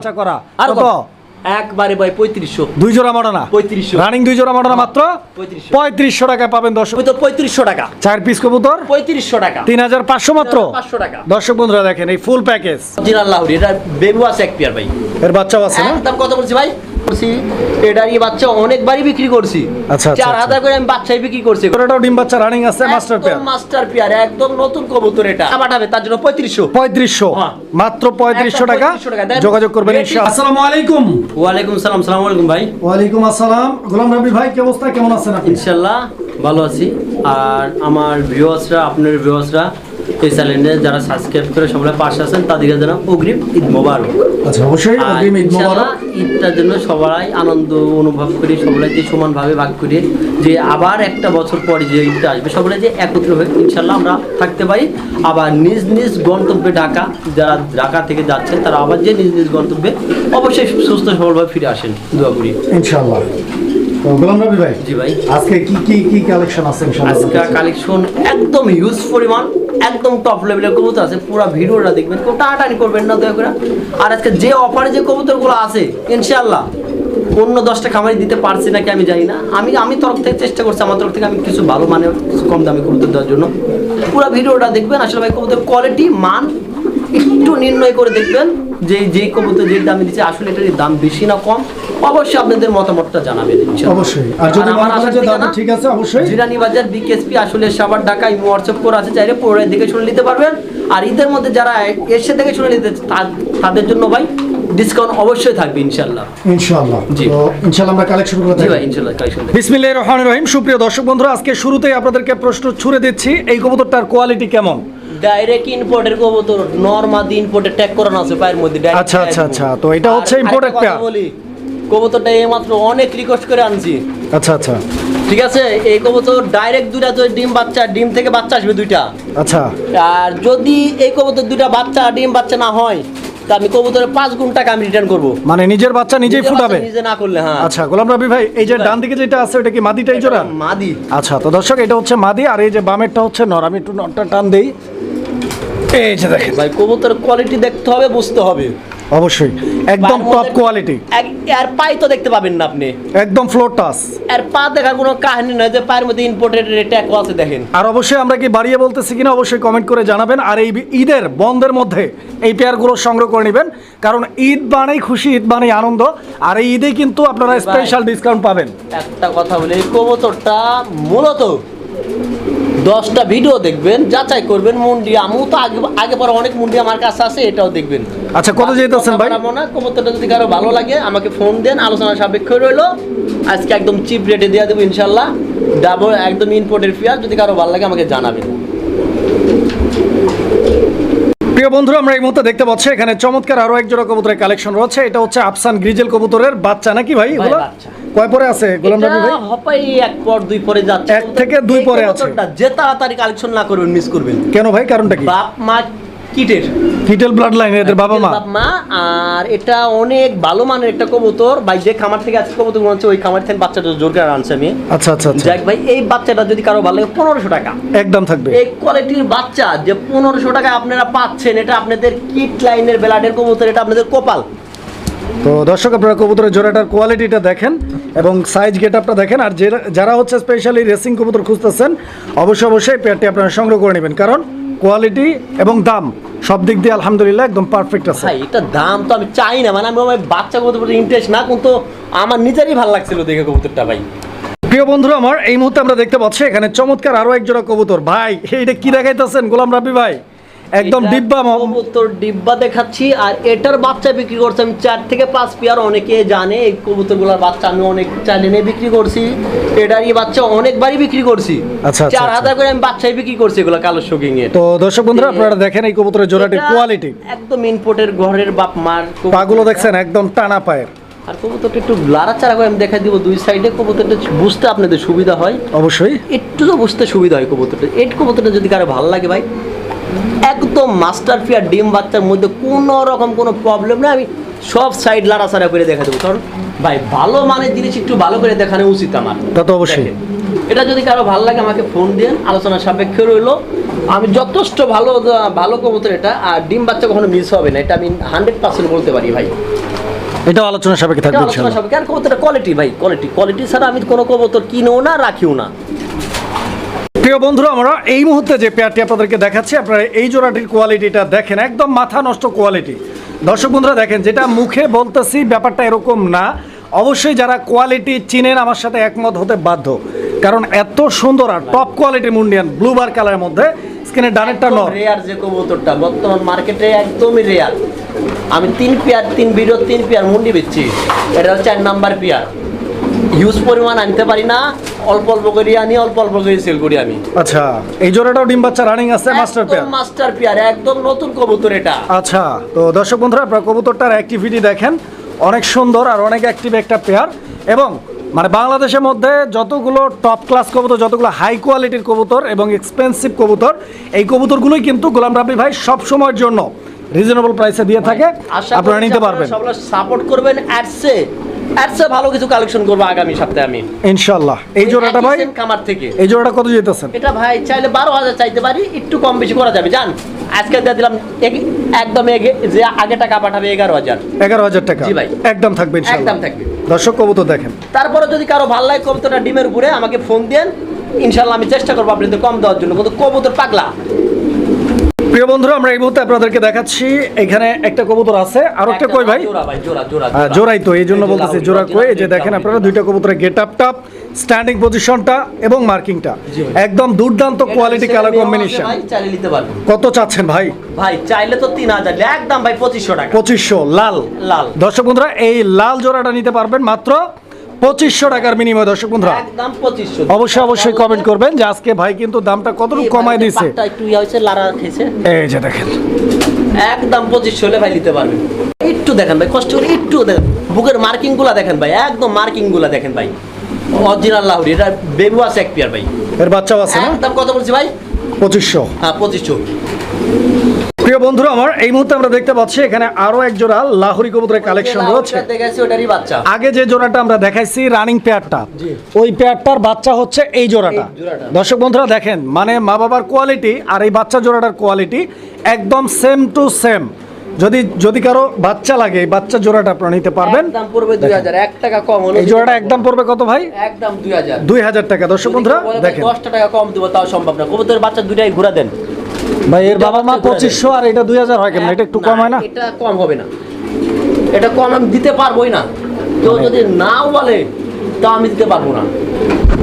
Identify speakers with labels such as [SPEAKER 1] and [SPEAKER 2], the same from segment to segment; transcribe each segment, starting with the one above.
[SPEAKER 1] বাচ্চা করা।
[SPEAKER 2] আর
[SPEAKER 1] কত?
[SPEAKER 2] একবারে ভাই পঁয়ত্রিশশো।
[SPEAKER 1] দুই জোড়া মডানা?
[SPEAKER 2] পঁয়ত্রিশশো।
[SPEAKER 1] রানিং দুই জোড়া মডানা মাত্র?
[SPEAKER 2] পঁয়ত্রিশশো।
[SPEAKER 1] টাকায় পাবেন দর্শক।
[SPEAKER 2] তো পঁয়ত্রিশশো টাকা।
[SPEAKER 1] চার পিস কবুতর?
[SPEAKER 2] পঁয়ত্রিশশো টাকা।
[SPEAKER 1] তিন হাজার পাঁচশো মাত্র?
[SPEAKER 2] পাঁচশো টাকা।
[SPEAKER 1] দর্শক বন্ধুরা দেখেন এই ফুল প্যাকেজ
[SPEAKER 2] জিনাল লাহুরি এটা বেবু আছে এক পেয়ার ভাই।
[SPEAKER 1] এর বাচ্চাও আছে না?
[SPEAKER 2] দাম কত বলছি ভাই? বলছি এটারই বাচ্চা অনেকবারই বিক্রি করছি।
[SPEAKER 1] আচ্ছা, আচ্ছা,
[SPEAKER 2] চার
[SPEAKER 1] আচ্ছা।
[SPEAKER 2] হাজার করে আমি বাচ্চাই বিক্রি করছি।
[SPEAKER 1] এটাও ডিম বাচ্চা রানিং আছে মাস্টার পেয়ার
[SPEAKER 2] মাস্টার পেয়ার একদম নতুন কবুতর এটা। পাঠাবে তার জন্য পঁয়ত্রিশশো।
[SPEAKER 1] পঁয়ত্রিশশো?
[SPEAKER 2] হ্যাঁ।
[SPEAKER 1] মাত্র পঁয়ত্রিশশো টাকা?
[SPEAKER 2] 3500 টাকা।
[SPEAKER 1] যোগাযোগ করবেন ইনশাআল্লাহ। আসসালামু আলাইকুম।
[SPEAKER 2] ওয়ালাইকুম সালাম সালাম আলাইকুম ভাই।
[SPEAKER 1] ওয়ালাইকুম আসসালাম। গোলাম রবি ভাই কি অবস্থা? কেমন আছেন আপনি?
[SPEAKER 2] ইনশাল্লাহ ভালো আছি। আর আমার ভিউয়ার্সরা আপনার ভিউয়ার্সরা এই চ্যানেলে যারা সাবস্ক্রাইব করে সবাই পাশে আছেন তাদেরকে যেন অগ্রিম ঈদ মোবারক।
[SPEAKER 1] আচ্ছা অবশ্যই অগ্রিম ঈদ মোবারক।
[SPEAKER 2] ঈদটার জন্য সবাই আনন্দ অনুভব করি সবাই যে সমানভাবে ভাগ করি যে আবার একটা বছর পরে যে ঈদটা আসবে সবাই যে একত্র হয়ে ইনশাল্লাহ আমরা থাকতে পারি। আবার নিজ নিজ গন্তব্যে ঢাকা যারা ঢাকা থেকে যাচ্ছেন তারা আবার যে নিজ নিজ গন্তব্যে অবশ্যই সুস্থ সবলভাবে ফিরে আসেন। দোয়া করি।
[SPEAKER 1] ইনশাআল্লাহ। গোলাম রবি ভাই
[SPEAKER 2] জি ভাই।
[SPEAKER 1] আজকে কি কি কি কালেকশন আছে
[SPEAKER 2] আজকে কালেকশন একদম হিউজ পরিমাণ। একদম টপ লেভেলের কবুতর আছে, পুরো ভিডিওটা দেখবেন কেউ টাটানি করবেন না, দয়া করে। আর আজকে যে অফারে যে কবুতরগুলো আছে ইনশাল্লাহ অন্য দশটা খামারি দিতে পারছি নাকি আমি জানি না। আমি আমি তরফ থেকে চেষ্টা করছি, আমার তরফ থেকে আমি কিছু ভালো মানে কিছু কম দামি কবুতর দেওয়ার জন্য। পুরো ভিডিওটা দেখবেন, আসলে ভাই, কবুতর কোয়ালিটি মান একটু নির্ণয় করে দেখবেন। যে যেই কবুতর যে দামে দিচ্ছে আসলে এটার দাম বেশি না কম অবশ্যই আপনাদের মতামতটা জানাবেন ইনশাআল্লাহ।
[SPEAKER 1] অবশ্যই। আর যদি
[SPEAKER 2] আমার
[SPEAKER 1] দামটা ঠিক আছে অবশ্যই।
[SPEAKER 2] জিরানি বাজার বিকেএসপি আসলে সাবার ঢাকা ইমো হোয়াটসঅ্যাপ করে আছে চাইলে দেখে শুনে নিতে পারবেন। আর ঈদের মধ্যে যারা এসে দেখে শুনে নিতে তাদের জন্য ভাই ডিসকাউন্ট অবশ্যই থাকবে
[SPEAKER 1] ইনশাআল্লাহ।
[SPEAKER 2] জি।
[SPEAKER 1] ইনশাআল্লাহ আমরা কালেকশন করে
[SPEAKER 2] জি ভাই ইনশাল্লাহ কালেকশন
[SPEAKER 1] বিসমিল্লাহির রহমানির রহিম। সুপ্রিয় দর্শক বন্ধুরা আজকে শুরুতেই আপনাদেরকে প্রশ্ন ছুড়ে দিচ্ছি এই কবুতরটার কোয়ালিটি কেমন?
[SPEAKER 2] ডাইরেক্ট ইম্পোর্টের কবুতর নরমাদি ইম্পোর্টের ট্যাগ করানো আছে পায়ের মধ্যে
[SPEAKER 1] আচ্ছা, আচ্ছা, আচ্ছা। তো এটা হচ্ছে
[SPEAKER 2] আরেকটা
[SPEAKER 1] imported
[SPEAKER 2] বলি কবুতরটা এইমাত্র অনেক রিকোয়েস্ট করে আনছি।
[SPEAKER 1] আচ্ছা আচ্ছা।
[SPEAKER 2] ঠিক আছে? এই কবুতর ডাইরেক্ট দুইটা তো ডিম বাচ্চা ডিম থেকে বাচ্চা আসবে দুইটা।
[SPEAKER 1] আচ্ছা।
[SPEAKER 2] আর যদি এই কবুতর দুইটা বাচ্চা ডিম বাচ্চা না হয় তা আমি কবুতরের পাঁচ গুণ টাকা আমি রিটার্ন করব।
[SPEAKER 1] মানে নিজের বাচ্চা নিজেই ফুটাবে?
[SPEAKER 2] নিজে না করলে হ্যাঁ।
[SPEAKER 1] আচ্ছা গোলাম রবি ভাই এই যে ডান দিকে যেটা আছে ওটা কি মাদিটাই জোড়া?
[SPEAKER 2] মাদি।
[SPEAKER 1] আচ্ছা তো দর্শক এটা হচ্ছে মাদি আর এই যে বামেরটা হচ্ছে নর। আমি একটু নরটা টান দেই। এই যে দেখেন।
[SPEAKER 2] ভাই কবুতরের কোয়ালিটি দেখতে হবে বুঝতে হবে।
[SPEAKER 1] অবশ্যই একদম টপ কোয়ালিটি
[SPEAKER 2] এর পাই তো দেখতে পাবেন না আপনি।
[SPEAKER 1] একদম ফ্লোর টাস
[SPEAKER 2] এর পা দেখার কোনো কাহিনী নয় যে পায়ের মধ্যে ইম্পোর্টেড ট্যাগ আছে দেখেন।
[SPEAKER 1] আর অবশ্যই আমরা কি বাড়িয়ে বলতেছি কিনা অবশ্যই কমেন্ট করে জানাবেন। আর এই ঈদের বন্ধের মধ্যে এই পেয়ারগুলো সংগ্রহ করে নেবেন। কারণ ঈদ মানেই খুশি ঈদ মানেই আনন্দ। আর এই ঈদে কিন্তু আপনারা স্পেশাল ডিসকাউন্ট পাবেন।
[SPEAKER 2] একটা কথা বলি কবুতরটা মূলত দশটা ভিডিও দেখবেন যাচাই করবেন মুন্ডি আমিও তো আগে আগে পরে অনেক মুন্ডি আমার কাছে আছে এটাও দেখবেন।
[SPEAKER 1] আচ্ছা, কত যেতেছেন ভাই?
[SPEAKER 2] বাড়াবো না কবুতরটা যদি কারও ভালো লাগে আমাকে ফোন দেন আলোচনা সাপেক্ষ রইল। আজকে একদম চিপ রেটে দিয়ে দেবো ইনশাল্লাহ। ডাবল একদম ইম্পোর্টের ফিয়ার যদি কারও ভালো লাগে আমাকে জানাবেন।
[SPEAKER 1] প্রিয় বন্ধুরা আমরা এই মুহূর্তে দেখতে পাচ্ছি এখানে চমৎকার আরও এক জোড়া কবুতরের কালেকশন রয়েছে। এটা হচ্ছে আফসান গ্রিজেল কবুতরের বাচ্চা নাকি ভাই
[SPEAKER 2] বাচ্চা।
[SPEAKER 1] কয় পরে আছে গোলাম রবি ভাই?
[SPEAKER 2] হপাই এক পর দুই পরে যাচ্ছে।
[SPEAKER 1] এক থেকে দুই পরে আছে।
[SPEAKER 2] যে তাড়াতাড়ি কালেকশন না করবেন মিস করবেন।
[SPEAKER 1] কেন ভাই কারণটা কি?
[SPEAKER 2] বাপ মা কিটের।
[SPEAKER 1] হিটেল ব্লাড লাইন এদের বাবা মা?
[SPEAKER 2] মা আর এটা অনেক ভালো মানের একটা কবুতর। ভাই যে খামার থেকে আজকে কবুতর ওই খামার থেকে বাচ্চাটা জোর করে আনছে আমি।
[SPEAKER 1] আচ্ছা আচ্ছা আচ্ছা।
[SPEAKER 2] যাক ভাই এই বাচ্চাটা যদি কারও ভালো লাগে পনেরোশো টাকা।
[SPEAKER 1] একদম থাকবে।
[SPEAKER 2] এই কোয়ালিটির বাচ্চা যে পনেরোশো টাকা আপনারা পাচ্ছেন এটা আপনাদের কিট লাইনের বেলাডের কবুতর এটা আপনাদের কপাল।
[SPEAKER 1] তো দর্শক আপনারা কবুতরের জোড়াটার কোয়ালিটিটা দেখেন এবং সাইজ গেট আপটা দেখেন। আর যারা হচ্ছে স্পেশালি রেসিং কবুতর খুঁজতেছেন অবশ্যই অবশ্যই পেয়ারটি আপনারা সংগ্রহ করে নেবেন। কারণ কোয়ালিটি এবং দাম সব দিক দিয়ে আলহামদুলিল্লাহ একদম পারফেক্ট আছে।
[SPEAKER 2] ভাই এটা দাম তো আমি চাই না। মানে আমি আমার বাচ্চা কবুতর ইন্টারেস্ট না কিন্তু আমার নিজেরই ভালো লাগছিল দেখে কবুতরটা ভাই।
[SPEAKER 1] প্রিয় বন্ধুরা আমার এই মুহূর্তে আমরা দেখতে পাচ্ছি এখানে চমৎকার আরও এক জোড়া কবুতর। ভাই এইটা কি দেখাইতেছেন গোলাম রাব্বি ভাই? একদম ডিব্বা
[SPEAKER 2] কবুতর ডিব্বা দেখাচ্ছি আর এটার বাচ্চা বিক্রি করছি। আমি চার থেকে পাঁচ পেয়ার অনেকে জানে এই কবুতরগুলোর বাচ্চা আমি অনেক চ্যানেলে বিক্রি করছি। এটারই বাচ্চা অনেকবারই বিক্রি করছি।
[SPEAKER 1] আচ্ছা, আচ্ছা,
[SPEAKER 2] চার
[SPEAKER 1] আচ্ছা।
[SPEAKER 2] হাজার করে আমি বাচ্চাই বিক্রি করছি এগুলো কালো শোকিং এর।
[SPEAKER 1] তো দর্শক বন্ধুরা আপনারা দেখেন এই কবুতরের জোড়াটির কোয়ালিটি
[SPEAKER 2] একদম ইনপোর্টের ঘরের বাপ মার।
[SPEAKER 1] পাগুলো দেখছেন একদম টানা পায়ের।
[SPEAKER 2] আর কবুতরটা একটু লাড়াচাড়া করে আমি দেখাই দিব দুই সাইডে কবুতরটা বুঝতে আপনাদের সুবিধা হয়।
[SPEAKER 1] অবশ্যই।
[SPEAKER 2] একটু তো বুঝতে সুবিধা হয় কবুতরটা। এই কবুতরটা যদি কারও ভালো লাগে ভাই একদম মাস্টার ফিয়ার ডিম বাচ্চার মধ্যে কোনো রকম কোনো প্রবলেম নেই আমি সব সাইড লাড়াচাড়া করে দেখা দেবো। কারণ ভাই ভালো মানের জিনিস একটু ভালো করে দেখানো উচিত আমার।
[SPEAKER 1] তা তো অবশ্যই।
[SPEAKER 2] এটা যদি কারও ভালো লাগে আমাকে ফোন দেন আলোচনা সাপেক্ষে রইল। আমি যথেষ্ট ভালো ভালো কবুতর এটা আর ডিম বাচ্চা কখনো মিস হবে না এটা আমি হান্ড্রেড পার্সেন্ট বলতে পারি ভাই।
[SPEAKER 1] এটা আলোচনা সাপেক্ষে থাকবে
[SPEAKER 2] আলোচনা সাপেক্ষে আর কবুতরটা কোয়ালিটি ভাই কোয়ালিটি কোয়ালিটি ছাড়া আমি কোনো কবুতর কিনেও না রাখিও না।
[SPEAKER 1] প্রিয় বন্ধুরা আমরা এই মুহূর্তে যে পেয়ারটি আপনাদেরকে দেখাচ্ছি আপনারা এই জোড়াটির কোয়ালিটিটা দেখেন একদম মাথা নষ্ট কোয়ালিটি দর্শক বন্ধুরা দেখেন যেটা মুখে বলতেছি ব্যাপারটা এরকম না। অবশ্যই যারা কোয়ালিটি চিনেন আমার সাথে একমত হতে বাধ্য। কারণ এত সুন্দর আর টপ কোয়ালিটির মুন্ডিয়ান ব্লু বার কালারের মধ্যে স্কিনের ডানেরটা নর।
[SPEAKER 2] রেয়ার যে কবুতরটা বর্তমান মার্কেটে একদমই রেয়ার আমি তিন পেয়ার তিন ভিডিও তিন পেয়ার মুন্ডি বেচছি। এটা হচ্ছে চার নাম্বার পেয়ার হিউজ পরিমাণ আনতে পারি না। অল্প অল্প করে আনি অল্প অল্প করে সেল করি আমি।
[SPEAKER 1] আচ্ছা এই জোড়াটাও ডিম বাচ্চা রানিং আছে মাস্টার পেয়ার
[SPEAKER 2] মাস্টার পেয়ার একদম নতুন কবুতর এটা।
[SPEAKER 1] আচ্ছা তো দর্শক বন্ধুরা আপনারা কবুতরটার অ্যাক্টিভিটি দেখেন। অনেক সুন্দর আর অনেক অ্যাক্টিভ একটা পেয়ার এবং মানে বাংলাদেশের মধ্যে যতগুলো টপ ক্লাস কবুতর যতগুলো হাই কোয়ালিটির কবুতর এবং এক্সপেন্সিভ কবুতর এই কবুতরগুলোই কিন্তু গোলাম রাবি ভাই সব সময়ের জন্য রিজনেবল প্রাইসে দিয়ে থাকে। আপনারা নিতে পারবেন।
[SPEAKER 2] সাপোর্ট করবেন অ্যাডসে অ্যাডসে ভালো কিছু কালেকশন করব আগামী সপ্তাহে আমি।
[SPEAKER 1] ইনশাল্লাহ এই জোড়াটা ভাই?
[SPEAKER 2] একই থেকে।
[SPEAKER 1] এই জোড়াটা কত যেতেছেন
[SPEAKER 2] এটা ভাই চাইলে বারো হাজার চাইতে পারি একটু কম বেশি করা যাবে। জান আজকে দিয়ে দিলাম একদম যে আগে টাকা পাঠাবে এগারো হাজার।
[SPEAKER 1] এগারো হাজার টাকা।
[SPEAKER 2] জি ভাই।
[SPEAKER 1] একদম থাকবে ইনশাল্লাহ
[SPEAKER 2] একদম থাকবে।
[SPEAKER 1] দর্শক কবুতর দেখেন।
[SPEAKER 2] তারপরে যদি কারও ভালো লাগে কবুতরটা ডিমের উপরে আমাকে ফোন দেন। ইনশাল্লাহ আমি চেষ্টা করব আপনাদের কম দেওয়ার জন্য। কিন্তু কবুতর পাগলা।
[SPEAKER 1] প্রিয় বন্ধুরা আমরা এই মুহূর্তে আপনাদেরকে দেখাচ্ছি এখানে একটা কবুতর আছে। আর একটা কই ভাই? হ্যাঁ, জোড়াই তো এই জন্য বলতেছি জোড়া কই এই যে দেখেন আপনারা দুইটা কবুতরের গেট আপ টাপ স্ট্যান্ডিং পজিশনটা এবং মার্কিংটা একদম দুর্দান্ত কোয়ালিটি কালার কম্বিনেশন কত চাচ্ছেন ভাই?
[SPEAKER 2] ভাই চাইলে তো তিন হাজার একদম ভাই পঁচিশশো টাকা।
[SPEAKER 1] পঁচিশশো লাল।
[SPEAKER 2] লাল।
[SPEAKER 1] দর্শক বন্ধুরা এই লাল জোড়াটা নিতে পারবেন মাত্র পঁচিশশো টাকার বিনিময়ে দর্শক বন্ধুরা।
[SPEAKER 2] একদম পঁচিশশো।
[SPEAKER 1] অবশ্যই অবশ্যই কমেন্ট করবেন যে আজকে ভাই কিন্তু দামটা কতটুকু কমায়
[SPEAKER 2] একটু ইয়ে হয়েছে লারা খেয়েছে।
[SPEAKER 1] এই যে দেখেন।
[SPEAKER 2] একদম পঁচিশশো হলে ভাই নিতে পারবেন। একটু দেখেন ভাই কষ্ট করে একটু দেখেন। বুকের মার্কিংগুলা দেখেন ভাই একদম মার্কিংগুলা দেখেন ভাই। অরিজিনাল লাহুরি এটা বেবু আছে এক পেয়ার ভাই।
[SPEAKER 1] এর বাচ্চাও আছে না?
[SPEAKER 2] একদম কত বলছি ভাই?
[SPEAKER 1] পঁচিশশো।
[SPEAKER 2] হ্যাঁ পঁচিশশো।
[SPEAKER 1] প্রিয় বন্ধুরা আমার এই মুহূর্তে আমরা দেখতে পাচ্ছি এখানে আরও এক জোড়া লাহোরি কবুতরের কালেকশন রয়েছে। আগে যে জোড়াটা আমরা দেখাইছি রানিং পেয়ারটা ওই পেয়ারটার বাচ্চা হচ্ছে এই জোড়াটা। দর্শক বন্ধুরা দেখেন মানে মা বাবার কোয়ালিটি আর এই বাচ্চা জোড়াটার কোয়ালিটি একদম সেম টু সেম যদি যদি কারও বাচ্চা লাগে এই বাচ্চা জোড়াটা আপনারা নিতে পারবেন।
[SPEAKER 2] একদম পড়বে দুই হাজার এক টাকা কম হলো।
[SPEAKER 1] এই জোড়াটা একদম পড়বে কত ভাই?
[SPEAKER 2] একদম দুই হাজার।
[SPEAKER 1] দুই হাজার টাকা। দর্শক বন্ধুরা দেখেন।
[SPEAKER 2] দশটা টাকা কম দিব তাও সম্ভব না। কবুতরের বাচ্চা দুইটাই ঘুরা দেন।
[SPEAKER 1] ভাই এর বাবা মা পঁচিশশো আর এটা দুই হাজার হয় কেন এটা একটু কম হয় না?
[SPEAKER 2] এটা কম হবে না। এটা কম আমি দিতে পারবোই না। কেউ
[SPEAKER 1] মানে-
[SPEAKER 2] যদি নাও বলে তাও আমি দিতে পারব না।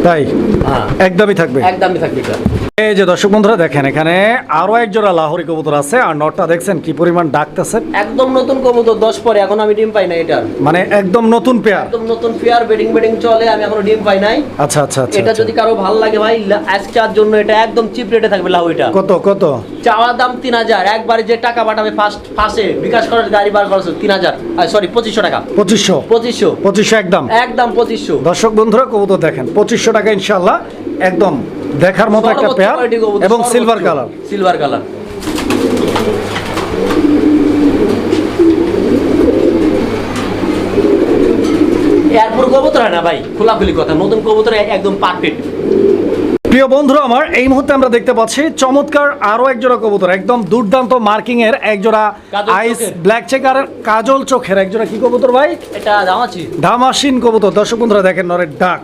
[SPEAKER 1] তাই?
[SPEAKER 2] হ্যাঁ।
[SPEAKER 1] একদমই থাকবে।
[SPEAKER 2] একদমই থাকবে এটা
[SPEAKER 1] এই যে দর্শক বন্ধুরা দেখেন এখানে আরও এক জোড়া লাহোরি কবুতর আছে আর নটটা দেখছেন কি পরিমাণ ডাকতেছে।
[SPEAKER 2] একদম নতুন কবুতর দশ পরে এখন আমি ডিম পাই না এটার।
[SPEAKER 1] মানে একদম নতুন পেয়ার।
[SPEAKER 2] একদম নতুন পেয়ার বেডিং বেডিং চলে আমি এখনও ডিম পাই নাই।
[SPEAKER 1] আচ্ছা আচ্ছা আচ্ছা
[SPEAKER 2] এটা
[SPEAKER 1] আচ্ছা।
[SPEAKER 2] যদি কারও ভালো লাগে ভাই আজকের জন্য এটা একদম চিপ রেটে থাকবে লাউ এটা
[SPEAKER 1] কত কত?
[SPEAKER 2] চাওয়া দাম তিন হাজার একবারে যে টাকা পাঠাবে ফার্স্ট ফাসে বিকাশ করার গাড়ি বার তিন হাজার। সরি পঁচিশশো টাকা।
[SPEAKER 1] পঁচিশশো?
[SPEAKER 2] পঁচিশশো।
[SPEAKER 1] পঁচিশশো একদম।
[SPEAKER 2] একদম পঁচিশশো।
[SPEAKER 1] দর্শক বন্ধুরা কবুতর দেখেন পঁচিশশো টাকা ইনশাল্লাহ একদম দেখার মতো একটা পেয়ার এবং সিলভার কালার
[SPEAKER 2] সিলভার কালার এরপর কবুতর হয় না ভাই? খোলাখুলি কথা নতুন কবুতর একদম পারফেক্ট
[SPEAKER 1] প্রিয় বন্ধুরা আমার এই মুহূর্তে আমরা দেখতে পাচ্ছি চমৎকার আরও এক জোড়া কবুতর একদম দুর্দান্ত মার্কিং এর এক জোড়া
[SPEAKER 2] কাজল
[SPEAKER 1] আইস ব্ল্যাক চেকার কাজল চোখের। এক জোড়া কি কবুতর ভাই?
[SPEAKER 2] এটা
[SPEAKER 1] ধামাসিন কবুতর। দর্শক বন্ধুরা দেখেন নরের ডাক।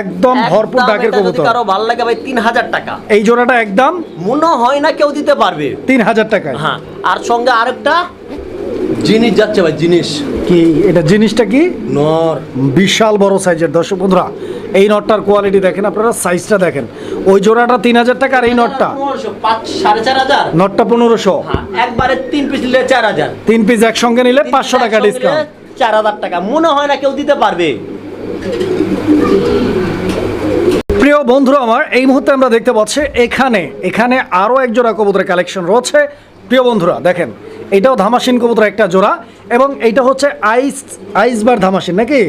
[SPEAKER 1] একদম ভরপুর ডাকের কবুতর।
[SPEAKER 2] কারও ভালো লাগে ভাই তিন হাজার টাকা।
[SPEAKER 1] এই জোড়াটা একদম
[SPEAKER 2] মনে হয় না কেউ দিতে পারবে।
[SPEAKER 1] তিন হাজার টাকায়।
[SPEAKER 2] হ্যাঁ আর সঙ্গে আরেকটা জিনিস যাচ্ছে ভাই জিনিস।
[SPEAKER 1] কি এটা জিনিসটা কি?
[SPEAKER 2] নর।
[SPEAKER 1] বিশাল বড় সাইজের। দর্শক বন্ধুরা এই নটটার কোয়ালিটি দেখেন আপনারা সাইজটা দেখেন। ওই জোড়াটা তিন হাজার টাকা আর এই নটটা?
[SPEAKER 2] পনেরোশো, পাঁচ সাড়ে চার হাজার।
[SPEAKER 1] নটটা পনেরোশো।
[SPEAKER 2] হ্যাঁ একবারে তিন পিস নিলে চার হাজার।
[SPEAKER 1] তিন পিস একসঙ্গে নিলে পাঁচশো টাকা ডিসকাউন্ট
[SPEAKER 2] চার হাজার টাকা। মনে হয় না কেউ দিতে পারবে।
[SPEAKER 1] প্রিয় বন্ধুরা আমার এই মুহূর্তে আমরা দেখতে পাচ্ছি এখানে এখানে আরও এক জোড়া কবুতরের কালেকশন রয়েছে। প্রিয় বন্ধুরা দেখেন এটাও ধামাসিন কবুতর একটা জোড়া এবং এইটা হচ্ছে আইস আইসবার ধামাসিন নাকি।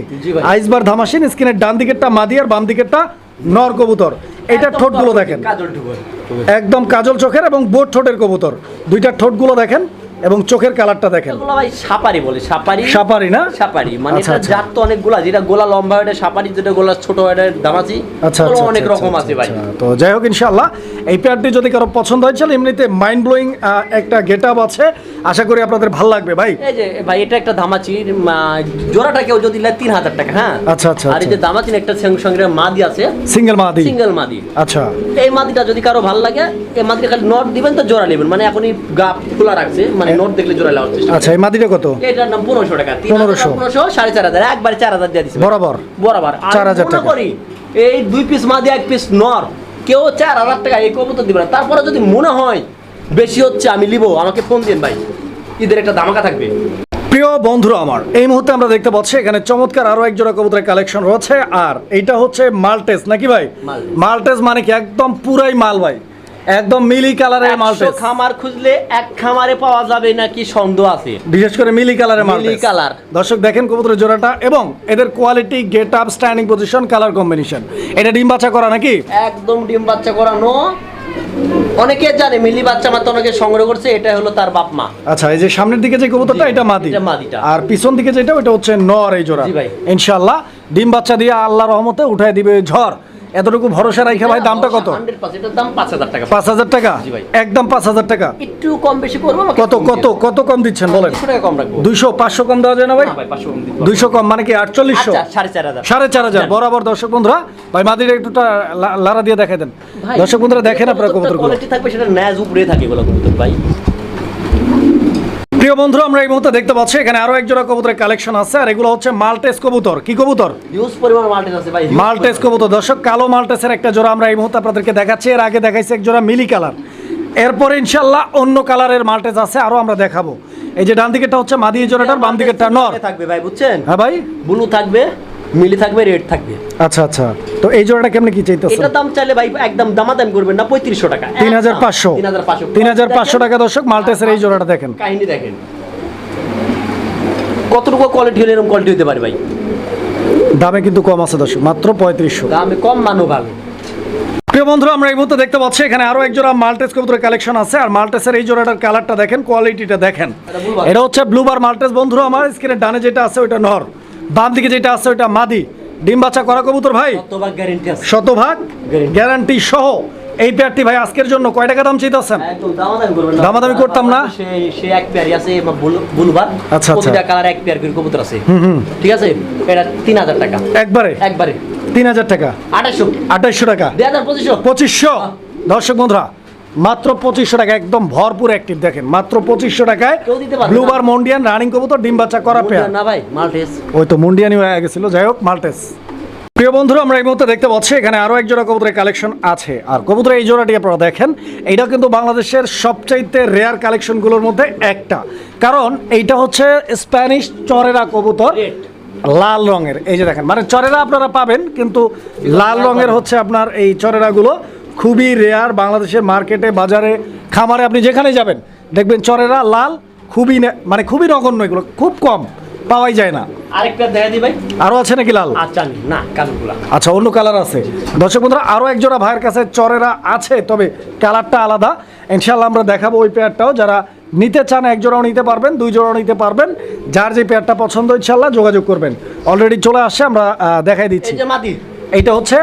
[SPEAKER 1] আইসবার ধামাসিন স্কিনের ডান দিকেরটা মাদি আর বাম দিকেরটা নর কবুতর। এটার ঠোঁটগুলো দেখেন। একদম কাজল চোখের এবং বোট ঠোঁটের কবুতর। দুইটার ঠোঁটগুলো দেখেন। এবং চোখের কালারটা দেখেন।
[SPEAKER 2] ভাই সাপারি বলে সাপারি।
[SPEAKER 1] সাপারি না?
[SPEAKER 2] সাপারি মানে
[SPEAKER 1] আচ্ছা,
[SPEAKER 2] এটা
[SPEAKER 1] আচ্ছা।
[SPEAKER 2] জাত তো অনেকগুলা যেটা গোলা লম্বা এটা সাপারি যেটা গোলা ছোট এটা দামাজি
[SPEAKER 1] আচ্ছা আচ্ছা
[SPEAKER 2] অনেক রকম আছে ভাই।
[SPEAKER 1] তো যাই হোক ইনশাআল্লাহ এই পেয়ারটি যদি কারও পছন্দ হয়েছে এমনিতে মাইন্ড ব্লোয়িং একটা গেট আপ আছে। আশা করি আপনাদের ভালো লাগবে ভাই।
[SPEAKER 2] এই যে ভাই এটা একটা মা- জোড়াটা কেউ যদি তিন হাজার টাকা হ্যাঁ?
[SPEAKER 1] আচ্ছা, আচ্ছা,
[SPEAKER 2] আর এই যে দামাচির একটা সঙ্গে সঙ্গে মাদি আছে।
[SPEAKER 1] সিঙ্গেল মাদি।
[SPEAKER 2] সিঙ্গেল মাদি।
[SPEAKER 1] আচ্ছা।
[SPEAKER 2] এই মাদিটা যদি কারও ভালো লাগে এই মাদিটা খালি নট দিবেন তো জোড়া নেবেন। মানে এখনই গা খোলা রাখছে মানে নট দেখলে জোড়া লাগার চেষ্টা
[SPEAKER 1] আচ্ছা এই মাদিটা কত?
[SPEAKER 2] এটার নাম পনেরোশো টাকা। তিন
[SPEAKER 1] 1500
[SPEAKER 2] পনেরোশো। সাড়ে চার হাজার। একবারে চার হাজার দিয়ে দিচ্ছে
[SPEAKER 1] বরাবর।
[SPEAKER 2] বরাবর।
[SPEAKER 1] 4000 টাকা।
[SPEAKER 2] এই দুই পিস মাদি এক পিস নর। কেউ চার হাজার টাকা এই কবুতর দিবে তারপরে যদি মনে হয় বেশি হচ্ছে আমি লিবো আমাকে ফোন দিন ভাই। ঈদের একটা ধামাকা থাকবে।
[SPEAKER 1] প্রিয় বন্ধুরা আমার এই মুহূর্তে আমরা দেখতে পাচ্ছি এখানে চমৎকার আরও এক জোড়া কবুতরের কালেকশন রয়েছে। আর এইটা হচ্ছে মালটেস নাকি ভাই।
[SPEAKER 2] মালটেস
[SPEAKER 1] মানে কি? একদম পুরাই মাল ভাই। একদম মিলি কালারের মালটেস
[SPEAKER 2] খামার খুঁজলে এক খামারে পাওয়া যাবে নাকি সন্দেহ আছে?
[SPEAKER 1] বিশেষ করে মিলি কালারের মাল
[SPEAKER 2] মিলি কালার।
[SPEAKER 1] দর্শক দেখেন কবুতরের জোড়াটা এবং এদের quality get up standing position colour combination এটা ডিম বাচ্চা করা নাকি?
[SPEAKER 2] একদম ডিম বাচ্চা করানো। অনেকে জানে মিলি বাচ্চা মাত্র অনেকে সংগ্রহ করছে এটা হলো তার বাপ মা।
[SPEAKER 1] আচ্ছা এই যে সামনের দিকে যে কবুতরটা এটা মাদি।
[SPEAKER 2] এটা মাদিটা।
[SPEAKER 1] আর পিছন দিকে যেটা ওটা হচ্ছে নর এই জোড়া।
[SPEAKER 2] ভাই।
[SPEAKER 1] ইনশাআল্লাহ ডিম বাচ্চা দিয়ে আল্লাহ রহমতে উঠায় দিবে ঝড়। এতটুকু ভরসা রাখে ভাই দামটা কত?
[SPEAKER 2] 100% এটার দাম পাঁচ হাজার টাকা।
[SPEAKER 1] একদম পাঁচ হাজার টাকা।
[SPEAKER 2] একটু কম বেশি করব
[SPEAKER 1] কত কত কত কম দিচ্ছেন বলেন?
[SPEAKER 2] 200 টাকা কম রাখব।
[SPEAKER 1] দুইশো পাঁচশো কম দেওয়া যায় না ভাই। দুইশো কম মানে কি আটচল্লিশশো?
[SPEAKER 2] আচ্ছা সাড়ে চার হাজার।
[SPEAKER 1] বরাবর দর্শক বন্ধুরা ভাই মাদির একটুটা লারা দিয়ে দেখাই দেন। দর্শক বন্ধুরা দেখেন আপনার
[SPEAKER 2] কোয়ালিটি থাকবে সেটা ন্যাজ উপরে থাকে কবুতর ভাই।
[SPEAKER 1] প্রিয় বন্ধু আমরা এই মুহূর্তে দেখতে পাচ্ছি এখানে আরও এক জোড়া কবুতরের কালেকশন আছে আর এগুলো হচ্ছে মালটেস কবুতর। কি কবুতর?
[SPEAKER 2] হিউজ পরিমাণ মাল্টেস আছে ভাই
[SPEAKER 1] মাল্টেস কবুতর। দর্শক কালো মালটেসের একটা জোড়া আমরা এই মুহূর্তে আপনাদেরকে দেখাচ্ছি এর আগে দেখাইছি এক জোড়া মিলি কালার। এরপর ইনশাল্লাহ অন্য কালারের মাল্টেস আছে আরও আমরা দেখাবো। এই যে ডান দিকেরটা হচ্ছে মাদি জোড়াটার বাম দিকেরটা নর।
[SPEAKER 2] থাকবে ভাই বুঝছেন?
[SPEAKER 1] হ্যাঁ ভাই?
[SPEAKER 2] ব্লু থাকবে। মিলি থাকবে রেট থাকবে।
[SPEAKER 1] আচ্ছা আচ্ছা। তো এই জোড়াটা কেমনে কি চাইতেছে
[SPEAKER 2] এটা দাম চাইলে ভাই একদম দামাদামি করবেন না পঁয়ত্রিশশো টাকা।
[SPEAKER 1] তিন হাজার পাঁচশো।
[SPEAKER 2] তিন হাজার পাঁচশো।
[SPEAKER 1] তিন হাজার পাঁচশো টাকা দর্শক মালটেসের এই জোড়াটা দেখেন।
[SPEAKER 2] কাহিনী দেখেন। কতটুকু কোয়ালিটি হলে এরকম কোয়ালিটি হতে পারে ভাই?
[SPEAKER 1] দামে কিন্তু কম আছে দর্শক মাত্র পঁয়ত্রিশশো।
[SPEAKER 2] দামে কম মানো ভালো
[SPEAKER 1] প্রিয় বন্ধুরা আমরা এই মুহূর্তে দেখতে পাচ্ছি এখানে আরও এক জোড়া মাল্টেস কবুতরের কালেকশন আছে আর মাল্টেসের এই জোড়াটার কালারটা দেখেন কোয়ালিটিটা দেখেন।
[SPEAKER 2] এটা
[SPEAKER 1] হচ্ছে ব্লুবার মাল্টেস বন্ধুরা আমার স্ক্রিনের ডানে যেটা আছে ওটা নর। বাম দিকে যেটা আছে ওটা মাদি। ডিম বাচ্চা করা কবুতর ভাই? শতভাগ গ্যারান্টি সহ। এই পেয়ারটি ভাই আজকের জন্য কয় টাকা দাম চাইতেছেন?
[SPEAKER 2] দামাদামি
[SPEAKER 1] করতাম না?
[SPEAKER 2] সে এক পেয়ারই আছে বুলবার
[SPEAKER 1] আচ্ছা, আচ্ছা।
[SPEAKER 2] কালার এক পেয়ার করে কবুতর আছে। হুম ঠিক আছে? এটা তিন হাজার টাকা।
[SPEAKER 1] একবারে?
[SPEAKER 2] একবারে।
[SPEAKER 1] তিন হাজার টাকা।
[SPEAKER 2] আঠাশশো।
[SPEAKER 1] আঠাইশশো টাকা।
[SPEAKER 2] দুই হাজার পঁচিশশো।
[SPEAKER 1] পঁচিশশো। দর্শক বন্ধুরা মাত্র পঁচিশশো টাকা একদম ভরপুর অ্যাক্টিভ দেখেন। মাত্র পঁচিশশো টাকায়। ব্লুবার মন্ডিয়ান রানিং কবুতর ডিম বাচ্চা করা পেয়ার
[SPEAKER 2] না ভাই মাল্টেস।
[SPEAKER 1] ওই তো মুন্ডিয়ানি হয়ে গেছিল। যাই হোক মাল্টেস। প্রিয় বন্ধুরা আমরা এই মুহূর্তে দেখতে পাচ্ছি এখানে আরও এক জোড়া কবুতরের কালেকশন আছে। আর কবুতরের এই জোড়াটি আপনারা দেখেন এইটা কিন্তু বাংলাদেশের সবচাইতে রেয়ার কালেকশনগুলোর মধ্যে একটা। কারণ এইটা হচ্ছে স্প্যানিশ চরেরা কবুতর লাল রঙের। এই যে দেখেন মানে চরেরা আপনারা পাবেন কিন্তু লাল রঙের হচ্ছে আপনার এই চরেরাগুলো। খুবই রেয়ার বাংলাদেশের মার্কেটে বাজারে খামারে আপনি যেখানে যাবেন দেখবেন চরেরা লাল খুবই মানে খুবই নগণ্য এগুলো খুব কম পাওয়াই যায় না।
[SPEAKER 2] আরেক পেয়ার দেখা দিই ভাই।
[SPEAKER 1] আরও আছে নাকি লাল?
[SPEAKER 2] আচ্ছা না কালোগুলা
[SPEAKER 1] আচ্ছা অন্য কালার আছে। দর্শক বন্ধুরা আরও এক জোড়া ভাইয়ের কাছে চরেরা আছে তবে কালারটা আলাদা। ইনশাল্লাহ আমরা দেখাবো ওই পেয়ারটাও যারা নিতে চান এক জোড়াও নিতে পারবেন দুই জোড়াও নিতে পারবেন। যার যে পেয়ারটা পছন্দ ইনশাল্লাহ যোগাযোগ করবেন। অলরেডি চলে আসছে আমরা দেখাই দিচ্ছি। এইটা হচ্ছে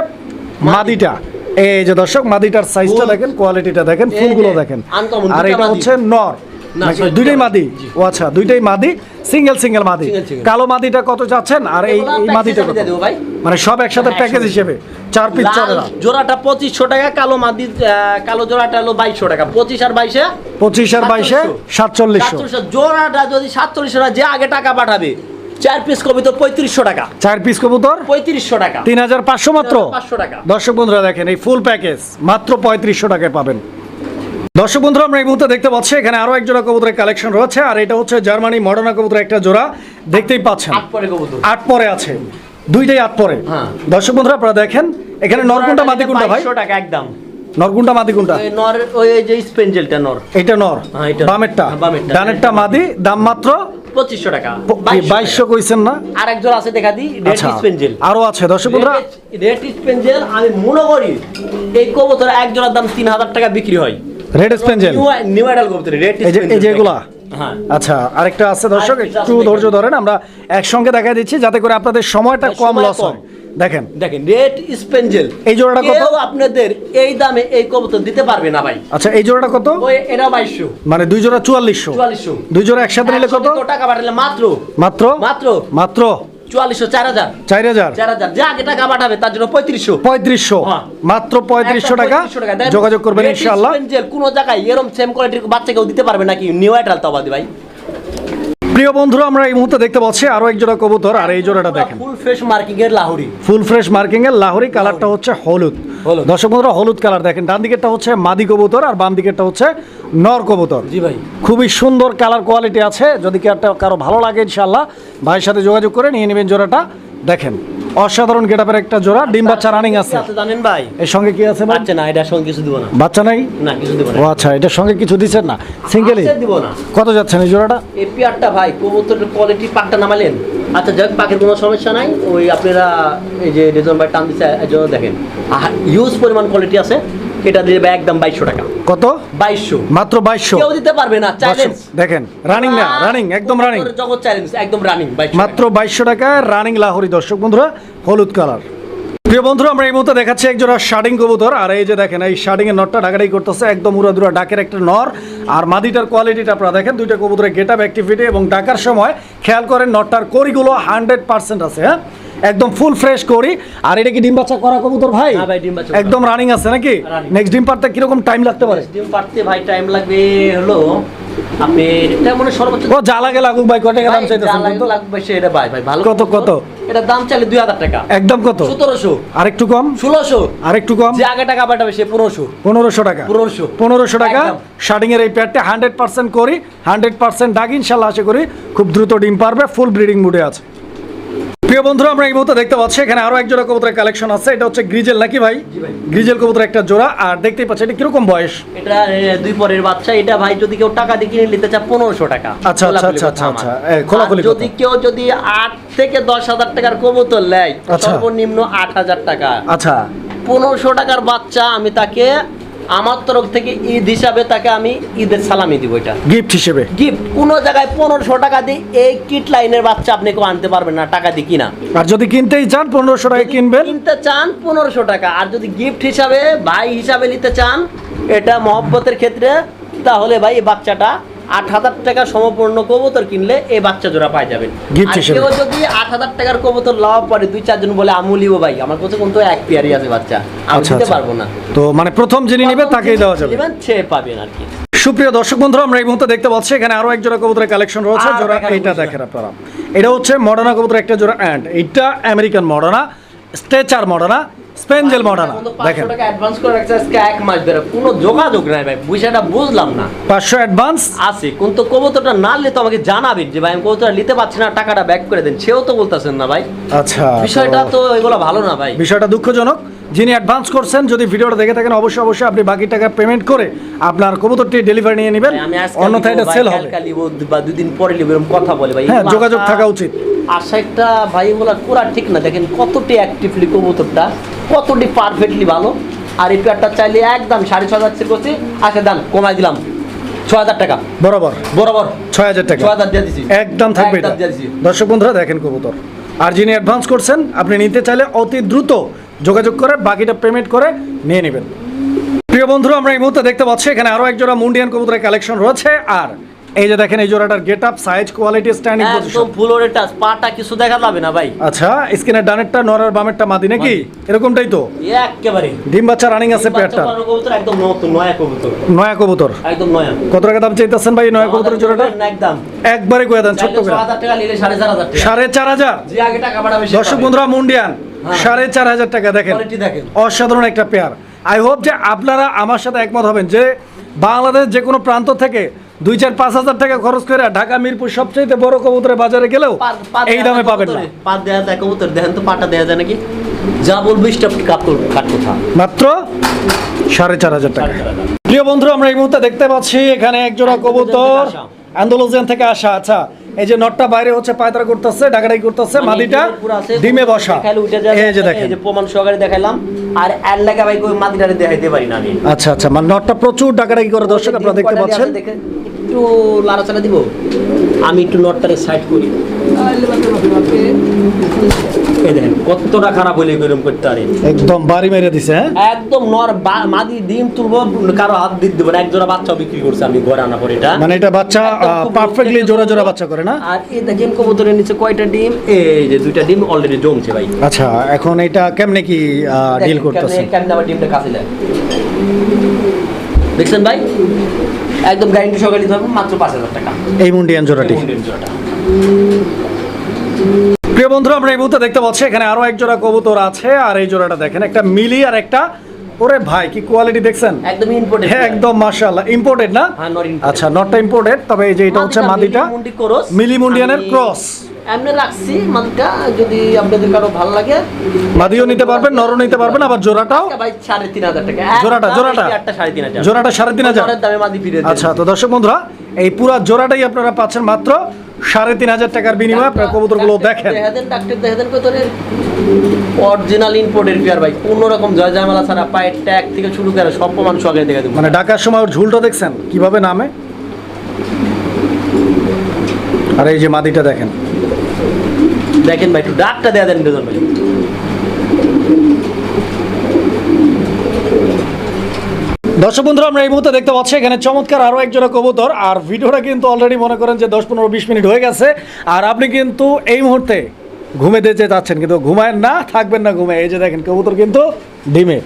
[SPEAKER 1] মাদিটা। এই যে দর্শক মাদিটার সাইজটা। দেখেন কোয়ালিটিটা দেখেন ফুলগুলো দেখেন। আর এটা হচ্ছে নর।
[SPEAKER 2] না,
[SPEAKER 1] দুইটাই
[SPEAKER 2] দুইটা
[SPEAKER 1] মাদি? ও আচ্ছা দুইটাই মাদি সিঙ্গেল সিঙ্গেল মাদি। কালো মাদিটা কত যাচ্ছেন? আর এই মাদিটা কত। মানে সব একসাথে প্যাকেজ হিসেবে চার পিস
[SPEAKER 2] লাল
[SPEAKER 1] চলেরা
[SPEAKER 2] জোড়াটা পঁচিশশো টাকা কালো মাদি কালো জোড়াটা হলো বাইশশো টাকা। পঁচিশ আর বাইশে?
[SPEAKER 1] পঁচিশ আর বাইশে সাতচল্লিশশো।
[SPEAKER 2] জোড়াটা যদি সাতচল্লিশশো টাকা যে আগে টাকা পাঠাবে চার পিস কবি তো পঁয়ত্রিশশো টাকা।
[SPEAKER 1] চার পিস কবুতর?
[SPEAKER 2] পঁয়ত্রিশশো টাকা।
[SPEAKER 1] তিন হাজার পাঁচশো মাত্র?
[SPEAKER 2] পাঁচশো টাকা।
[SPEAKER 1] দর্শক বন্ধুরা দেখেন এই ফুল প্যাকেজ মাত্র পঁয়ত্রিশশো টাকায় পাবেন। দর্শক বন্ধুরা আমরা এই মুহূর্তে দেখতে পাচ্ছি এখানে আরও এক জোড়া কবুতরের কালেকশন রয়েছে আর এটা হচ্ছে জার্মানি মডার্না কবুতরের একটা জোড়া দেখতেই পাচ্ছেন।
[SPEAKER 2] আট পরে কবুতর।
[SPEAKER 1] আছে দুইটাই আট পরে।
[SPEAKER 2] হ্যাঁ।
[SPEAKER 1] দর্শক বন্ধুরা আপনারা দেখেন এখানে নরকুন্টা মাদি কোনটা ভাই
[SPEAKER 2] টাকা একদম।
[SPEAKER 1] নরকুন্টা মাদি কোনটা
[SPEAKER 2] নর ওই যে স্পেঞ্জেলটা নর।
[SPEAKER 1] এইটা নর
[SPEAKER 2] হ্যাঁ,
[SPEAKER 1] বামেরটা।
[SPEAKER 2] হ্যাঁ, বামেরটা।
[SPEAKER 1] ডানেরটা মাদি দাম মাত্র
[SPEAKER 2] পঁচিশশো টাকা।
[SPEAKER 1] বাইশশো কইছেন না?
[SPEAKER 2] আর একজন আছে দেখা দিই রেড
[SPEAKER 1] আচ্ছা
[SPEAKER 2] স্পেঞ্জেল
[SPEAKER 1] আরও আছে দর্শক বন্ধুরা।
[SPEAKER 2] রেড স্পেঞ্জেল আমি মনে করি এই কবুতর এক জোড়ার দাম তিন হাজার টাকা বিক্রি হয়।
[SPEAKER 1] রেড স্পেঞ্জেল
[SPEAKER 2] নিউ কবুতর রেড
[SPEAKER 1] এই যে এই যে এগুলা?
[SPEAKER 2] হ্যাঁ।
[SPEAKER 1] আচ্ছা আরেকটা আছে দর্শক একটু ধৈর্য ধরেন আমরা একসঙ্গে দেখা দিচ্ছি যাতে করে আপনাদের সময়টা কম লস হয়। দেখেন।
[SPEAKER 2] দেখেন রেড স্পেঞ্জেল
[SPEAKER 1] এই জোড়াটা কত?
[SPEAKER 2] আপনাদের এই দামে এই কবুতর দিতে পারবে না ভাই।
[SPEAKER 1] আচ্ছা এই জোড়াটা কত?
[SPEAKER 2] ওই এটা বাইশশো।
[SPEAKER 1] মানে দুই জোড়া চুয়াল্লিশশো।
[SPEAKER 2] চুয়াল্লিশশো।
[SPEAKER 1] দুই জোড়া একসাথে নিলে কত?
[SPEAKER 2] একশো টাকা পাঠালে মাত্র।
[SPEAKER 1] মাত্র?
[SPEAKER 2] মাত্র।
[SPEAKER 1] মাত্র?
[SPEAKER 2] চুয়াল্লিশশো চার হাজার।
[SPEAKER 1] চার হাজার।
[SPEAKER 2] চার হাজার। যে আগে টাকা পাঠাবে তার জন্য পঁয়ত্রিশশো।
[SPEAKER 1] পঁয়ত্রিশশো।
[SPEAKER 2] হ্যাঁ।
[SPEAKER 1] মাত্র পঁয়ত্রিশশো টাকা। যোগাযোগ করবেন ইনশাআল্লাহ।
[SPEAKER 2] কোনো জায়গায় এরকম সেম কোয়ালিটির বাচ্চা কেউ দিতে পারবে নাকি? নিউ তবাদি ভাই।
[SPEAKER 1] প্রিয় বন্ধুরা আমরা এই মুহূর্তে দেখতে পাচ্ছি আরও এক জোড়া কবুতর আর এই জোড়াটা দেখেন।
[SPEAKER 2] ফুল ফ্রেশ মার্কিং এর লাহুরি।
[SPEAKER 1] ফুল ফ্রেশ মার্কিং এর লাহোরি কালারটা হচ্ছে হলুদ। দর্শক বন্ধুরা হলুদ কালার দেখেন। ডান দিকেরটা হচ্ছে মাদি কবুতর আর বাম দিকেরটা হচ্ছে নর কবুতর।
[SPEAKER 2] জি ভাই।
[SPEAKER 1] খুবই সুন্দর কালার কোয়ালিটি আছে। যদি কেউ একটা কারও ভালো লাগে ইনশাল্লাহ ভাইয়ের সাথে যোগাযোগ করে নিয়ে নেবেন জোড়াটা। দেখেন। অসাধারণ গেটাপের একটা জোড়া ডিম বাচ্চা রানিং আছে।
[SPEAKER 2] জানেন ভাই।
[SPEAKER 1] এর সঙ্গে কি আছে
[SPEAKER 2] বাচ্চা না এটার সঙ্গে কিছু দিব না।
[SPEAKER 1] বাচ্চা নাই?
[SPEAKER 2] না কিছু দিব না।
[SPEAKER 1] ও আচ্ছা এটার সঙ্গে কিছু দিচ্ছেন না? সিঙ্গেলি
[SPEAKER 2] আচ্ছা, দিব না।
[SPEAKER 1] কত যাচ্ছে এই জোড়াটা?
[SPEAKER 2] এই পেয়ারটা ভাই কবুতরের কোয়ালিটি পাকটা নামালেন। আচ্ছা যাক পাখির কোনো সমস্যা নাই। ওই আপনারা এই যে রেজন ভাই টান দিচ্ছে এজন্য দেখেন। দেখেন ইউজ পরিমাণ কোয়ালিটি আছে। এটা দিয়ে একদম বাইশশো টাকা।
[SPEAKER 1] কত?
[SPEAKER 2] বাইশশো।
[SPEAKER 1] মাত্র বাইশশো?
[SPEAKER 2] কেউ দিতে পারবে না চ্যালেঞ্জ
[SPEAKER 1] দেখেন রানিং না রানিং একদম রানিং
[SPEAKER 2] জগৎ চ্যালেঞ্জ একদম রানিং
[SPEAKER 1] মাত্র বাইশশো টাকা রানিং লাহোরি দর্শক বন্ধুরা হলুদ কালার প্রিয় বন্ধুরা আমরা এই মুহূর্তে দেখাচ্ছি এক জোড়া শার্ডিং কবুতর আর এই যে দেখেন এই শার্ডিং এর নটটা ঢাকাটাই করতেছে একদম উড়া দুরা ডাকের একটা নর। আর মাদিটার কোয়ালিটিটা আপনারা দেখেন দুইটা কবুতরের গেট আপ অ্যাক্টিভিটি এবং ডাকার সময় খেয়াল করেন নটটার করিগুলো হান্ড্রেড পার্সেন্ট আছে হ্যাঁ? একদম ফুল ফ্রেশ করি। আর এটা কি ডিম বাচ্চা করা কবুতর ভাই?
[SPEAKER 2] হ্যাঁ ভাই, ডিম বাচ্চা
[SPEAKER 1] একদম রানিং আছে নাকি? নেক্সট ডিম পারতে কীরকম টাইম লাগতে পারে?
[SPEAKER 2] ডিম পারতে ভাই টাইম লাগবে হলো আপনি এটা মনে সর্বোচ্চ
[SPEAKER 1] ও লাগুক ভাই কত টাকা দাম
[SPEAKER 2] ভাই,
[SPEAKER 1] চাইতেছেন
[SPEAKER 2] যা
[SPEAKER 1] কিন্তু?
[SPEAKER 2] লাগবে সেটা ভাই ভাই ভালো
[SPEAKER 1] কত, কত?
[SPEAKER 2] এটা দাম চাইলে দুই হাজার টাকা।
[SPEAKER 1] একদম কত?
[SPEAKER 2] সতেরোশো।
[SPEAKER 1] আরেকটু কম?
[SPEAKER 2] ষোলোশো।
[SPEAKER 1] আরেকটু কম?
[SPEAKER 2] যে আগে টাকা পাঠাবে সে পনেরোশো।
[SPEAKER 1] পনেরোশো টাকা।
[SPEAKER 2] পনেরোশো।
[SPEAKER 1] পনেরোশো টাকা।
[SPEAKER 2] একদম।
[SPEAKER 1] শার্টিং এর এই প্যাডটা হান্ড্রেড পার্সেন্ট করি। হান্ড্রেড পার্সেন্ট ডাক ইনশাল্লাহ আশা করি খুব দ্রুত ডিম পারবে ফুল ব্রিডিং মুডে আছে। প্রিয় বন্ধুরা আমরা এই মুহূর্তে দেখতে পাচ্ছি এখানে আরও এক জোড়া কবুতরের কালেকশন আছে। এটা হচ্ছে গ্রিজেল নাকি ভাই? গ্রিজেল কবুতর একটা জোড়া আর দেখতেই পাচ্ছি এটা কীরকম বয়স?
[SPEAKER 2] এটা দুই পরের বাচ্চা। এটা ভাই যদি কেউ টাকা দিয়ে কিনে নিতে চায় পনেরোশো টাকা।
[SPEAKER 1] আচ্ছা, আচ্ছা, আচ্ছা, আচ্ছা, খোলাখুলি
[SPEAKER 2] যদি কেউ যদি আট থেকে দশ হাজার টাকার কবুতর নেয়
[SPEAKER 1] আচ্ছা।
[SPEAKER 2] সর্বনিম্ন আট হাজার টাকা।
[SPEAKER 1] আচ্ছা।
[SPEAKER 2] পনেরোশো টাকার বাচ্চা আমি তাকে আমার তরফ থেকে ঈদ হিসাবে তাকে আমি ঈদের সালামি দিব এটা।
[SPEAKER 1] গিফট হিসেবে?
[SPEAKER 2] গিফট কোনো জায়গায় পনেরোশো টাকা দিয়ে এই কিট লাইনের বাচ্চা আপনি কেউ আনতে পারবেন না টাকা দিয়ে কিনা।
[SPEAKER 1] আর যদি কিনতেই চান পনেরোশো টাকা কিনবেন।
[SPEAKER 2] কিনতে চান পনেরোশো টাকা। আর যদি গিফট হিসাবে ভাই হিসাবে নিতে চান এটা মহব্বতের ক্ষেত্রে তাহলে ভাই এই বাচ্চাটা আট হাজার টাকা সমপূর্ণ কবুতর কিনলে এই বাচ্চা জোড়া পাই যাবেন। কেউ যদি আট হাজার টাকার কবুতর লাভ পরে দুই চারজন বলে আমুলিও ভাই আমার কাছে কিন্তু এক পেয়ারই আছে বাচ্চা। আমি
[SPEAKER 1] আচ্ছা
[SPEAKER 2] দিতে
[SPEAKER 1] আচ্ছা।
[SPEAKER 2] পারব না।
[SPEAKER 1] তো মানে প্রথম যিনি নিবে তাকেই দেওয়া যাবে।
[SPEAKER 2] সে পাবেন আর কি।
[SPEAKER 1] সুপ্রিয় দর্শক বন্ধুরা আমরা এই মুহূর্তে দেখতে পাচ্ছি এখানে আরও এক জোড়া কবুতরের কালেকশন রয়েছে জোড়া
[SPEAKER 2] বিষয়।
[SPEAKER 1] দেখেন আপনারা। এটা হচ্ছে মডার্না কবুতর একটা জোড়া অ্যান্ড এইটা আমেরিকান মডার্না স্ট্রেচার মডার্না স্পেঞ্জেল মডানা দেখেন।
[SPEAKER 2] টাকা অ্যাডভান্স করে রাখছে আজকে এক মাস ধরে কোনো যোগাযোগ নাই ভাই বিষয়টা বুঝলাম না।
[SPEAKER 1] পাঁচশো অ্যাডভান্স
[SPEAKER 2] আছে কিন্তু কবুতরটা না নিলে তো আমাকে জানাবেন যে ভাই আমি কবুতরটা নিতে পারছি না টাকাটা ব্যাক করে দেন। সেও তো বলতেছেন না ভাই।
[SPEAKER 1] আচ্ছা
[SPEAKER 2] বিষয়টা তো এগুলো ভালো না ভাই।
[SPEAKER 1] বিষয়টা দুঃখজনক। যিনি অ্যাডভান্স করছেন যদি ভিডিওটা দেখে থাকেন অবশ্যই অবশ্যই আপনি বাকি টাকা পেমেন্ট করে আপনার কবুতরটি ডেলিভারি নিয়ে নেবেন। অন্যথায় এটা সেল হবে।
[SPEAKER 2] বা দুদিন পরে লিব এরকম কথা বলে ভাই।
[SPEAKER 1] হ্যাঁ যোগাযোগ থাকা উচিত।
[SPEAKER 2] আশা একটা ভাই এগুলো করা ঠিক না। দেখেন কতটি অ্যাক্টিভলি কবুতরটা কতটি পারফেক্টলি ভালো। আর এই পেয়ারটা চাইলে একদম সাড়ে ছ হাজার করছি। আচ্ছা দাম কমাই দিলাম। ছ হাজার টাকা।
[SPEAKER 1] বরাবর।
[SPEAKER 2] বরাবর।
[SPEAKER 1] ছয় হাজার টাকা।
[SPEAKER 2] ছ হাজার দিয়ে
[SPEAKER 1] একদম থাকবে দর্শক বন্ধুরা দেখেন কবুতর। আর যিনি অ্যাডভান্স করছেন আপনি নিতে চাইলে অতি দ্রুত যোগাযোগ করে বাকিটা পেমেন্ট করে নিয়ে নেবেন। প্রিয় বন্ধুরা আমরা এই মুহূর্তে দেখতে পাচ্ছি এখানে আরও এক জোড়া মুন্ডিয়ান কবুতরের কালেকশন রয়েছে। আর এই যে দেখেন এই জোড়াটার get up size quality standing
[SPEAKER 2] একদম
[SPEAKER 1] পজিশন
[SPEAKER 2] ফুলোরে টাচ পাটা কিছু দেখা যাবে না ভাই।
[SPEAKER 1] আচ্ছা স্ক্রিনের ডানেরটা নরের বামেরটা মাদি নাকি? এরকমটাই তো?
[SPEAKER 2] একেবারে।
[SPEAKER 1] ডিম বাচ্চা রানিং আছে পেয়ারটা
[SPEAKER 2] কবুতর একদম নতুন নয়া কবুতর।
[SPEAKER 1] নয়া কবুতর।
[SPEAKER 2] একদম নয়া।
[SPEAKER 1] কত টাকা দাম চাইতেছেন ভাই নয়া কবুতরের জোড়াটা?
[SPEAKER 2] একদম।
[SPEAKER 1] একবারে কয়ে দেন ছোট্ট করে।
[SPEAKER 2] হাজার টাকা নিলে সাড়ে চার হাজার টাকা।
[SPEAKER 1] সাড়ে চার হাজার?
[SPEAKER 2] যে আগে টাকা পাঠাবে
[SPEAKER 1] দর্শক বন্ধুরা মুন্ডিয়ান। সাড়ে চার হাজার টাকা দেখেন। অসাধারণ একটা পেয়ার আই হোপ যে আপনারা আমার সাথে একমত হবেন যে বাংলাদেশ যে কোনো প্রান্ত থেকে দুই চার পাঁচ হাজার টাকা খরচ করে ঢাকা মিরপুর সবচেয়ে বড় কবুতরের বাজারে গেলেও এই দামে পাবেন না।
[SPEAKER 2] কবুতরে? পা দেয়া যায় কবুতর। দেখেন তো পাটা দেয়া যায় নাকি? যা বলব স্টাফ কাপড় কাট কোথা।
[SPEAKER 1] মাত্র সাড়ে চার হাজার টাকা। প্রিয় বন্ধু আমরা এই মুহূর্তে দেখতে পাচ্ছি এখানে একজোড়া কবুতর। আন্দোলন থেকে আসা। আচ্ছা এই যে নটটা বাইরে হচ্ছে পায়তারা করতেছে ডাকাডাকি করতেছে মাদিটা ডিমে বসা। এই যে দেখেন।
[SPEAKER 2] এই যে প্রমাণ সহকারে দেখাইলাম আর এর লাগা ভাই কই মাদিটারে দেখাইতে পারি না আমি।
[SPEAKER 1] আচ্ছা আচ্ছা মানে নটটা প্রচুর ডাকাডাকি করে দর্শক আপনারা দেখতে পাচ্ছেন।
[SPEAKER 2] একটু লাড়াচাড়া দিব। আমি একটু নটটারে সাইড করি। এই দেখেন কতটা খারাপ হইলে করতে
[SPEAKER 1] একদম বাড়ি মেরে দিছে হ্যাঁ?
[SPEAKER 2] একদম নর মাদি ডিম তুলবো কারও হাত দিতে দেবো না। এক জোড়া বাচ্চা বিক্রি করছে আমি ঘরে আনা পরে এটা।
[SPEAKER 1] মানে এটা বাচ্চা পারফেক্টলি জোড়া জোড়া বাচ্চা করে না?
[SPEAKER 2] আর এই দেখেন কবুতরের নিচে কয়টা ডিম? এই যে দুইটা ডিম অলরেডি জমছে ভাই।
[SPEAKER 1] আচ্ছা এখন এটা কেমনে কি ডিল করতেছে?
[SPEAKER 2] কেমন আবার ডিমটা কাছে দেখছেন ভাই? একদম গ্যারেন্টি সহকারে মাত্র পাঁচ হাজার টাকা।
[SPEAKER 1] এই মুন্ডিয়ান জোড়াটা। প্রিয় বন্ধুরা আমরা এই মুহূর্তে দেখতে পাচ্ছি এখানে আরও এক জোড়া কবুতর আছে। আর এই জোড়াটা দেখেন একটা মিলি আর একটা ওরে ভাই কি কোয়ালিটি দেখছেন?
[SPEAKER 2] একদম ইম্পোর্টেন্ট
[SPEAKER 1] হ্যাঁ একদম মাশাআল্লাহ। ইম্পোর্টেড না?
[SPEAKER 2] হ্যাঁ।
[SPEAKER 1] আচ্ছা নটটা ইম্পোর্টেড তবে এই যে এটা হচ্ছে মাদিটা মিলি মুন্ডিয়ানের ক্রস।
[SPEAKER 2] এমনি রাখছি মাদিটা যদি আপনাদের কারও ভালো লাগে।
[SPEAKER 1] মাদিও নিতে পারবেন নরও নিতে পারবেন আবার জোড়াটাও?
[SPEAKER 2] ভাই সাড়ে তিন হাজার টাকা।
[SPEAKER 1] জোড়াটা, জোড়াটা?
[SPEAKER 2] এই একটা সাড়ে তিন হাজার।
[SPEAKER 1] জোড়াটা সাড়ে তিন হাজার?
[SPEAKER 2] জোড়ার দামে মাদি ফিরে
[SPEAKER 1] আচ্ছা তো দর্শক বন্ধুরা এই পুরো জোড়াটাই আপনারা পাচ্ছেন মাত্র সাড়ে তিন হাজার টাকার বিনিময়ে আপনার কবুতরগুলো দেখেন।
[SPEAKER 2] দেখা দেন ডাক্তার দেখা দেন অরিজিনাল ইম্পোর্টের পেয়ার ভাই কোনো রকম জয় জামালা ছাড়া পায়ের ট্যাগ থেকে শুরু করে সব প্রমাণ সহকারে দেখা দেবো।
[SPEAKER 1] মানে ডাকার সময় ওর ঝুলটা দেখছেন? কীভাবে নামে? আর এই যে মাদিটা দেখেন।
[SPEAKER 2] দেখেন ভাই একটু ডাকটা দেয়া দেন দুজন ভাই।
[SPEAKER 1] দর্শক বন্ধুরা আমরা এই মুহূর্তে দেখতে পাচ্ছি এখানে চমৎকার আরও এক কবুতর আর ভিডিওটা কিন্তু অলরেডি মনে করেন যে দশ পনেরো বিশ মিনিট হয়ে গেছে। আর আপনি কিন্তু এই মুহূর্তে ঘুমে দিতে যাচ্ছেন কিন্তু ঘুমায় না থাকবেন না ঘুমে। এই যে দেখেন কবুতর কিন্তু ডিমে।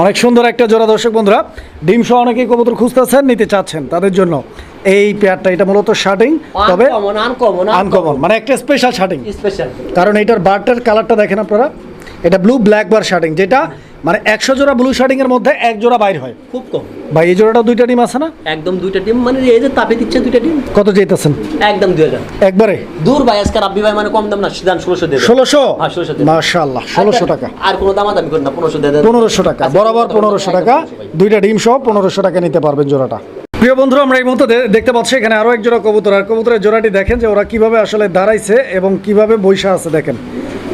[SPEAKER 1] অনেক সুন্দর একটা জোড়া দর্শক বন্ধুরা। ডিম সহ অনেকেই কবুতর খুঁজতেছেন নিতে চাচ্ছেন তাদের জন্য। এই পেয়ারটা এটা মূলত শার্টিং তবে
[SPEAKER 2] আনকমন
[SPEAKER 1] মানে একটা স্পেশাল শার্টিং
[SPEAKER 2] স্পেশাল
[SPEAKER 1] কারণ এটার বারটার কালারটা দেখেন আপনারা। এটা ব্লু ব্ল্যাক বার শার্টিং যেটা মানে একশো জোড়া ব্লু শার্টিং এর মধ্যে এক জোড়া বাইর হয়।
[SPEAKER 2] খুব কম।
[SPEAKER 1] ভাই এই জোড়াটা দুইটা ডিম আছে না?
[SPEAKER 2] একদম দুইটা টিম মানে এই যে তাপে দিচ্ছে দুইটা টিম
[SPEAKER 1] কত যেতেছেন
[SPEAKER 2] একদম দুই হাজার।
[SPEAKER 1] একবারে?
[SPEAKER 2] দূর ভাই আজকে রাব্বি ভাই মানে কম দাম না দাম ষোলোশো দেবে।
[SPEAKER 1] ষোলোশো?
[SPEAKER 2] হ্যাঁ, 1600 দেবে।
[SPEAKER 1] মাশাল্লাহ ষোলোশো টাকা।
[SPEAKER 2] আর কোনো দাম দামি করেন না পনেরোশো দেবে
[SPEAKER 1] পনেরোশো টাকা বরাবর পনেরোশো টাকা দুইটা ডিম সহ পনেরোশো টাকা নিতে পারবেন জোড়াটা। প্রিয় বন্ধু আমরা এই মুহূর্তে দেখতে পাচ্ছি এখানে আরও এক জোড়া কবুতর। আর কবুতরের জোড়াটি দেখেন যে ওরা কীভাবে আসলে দাঁড়াইছে এবং কীভাবে বৈশা আছে দেখেন।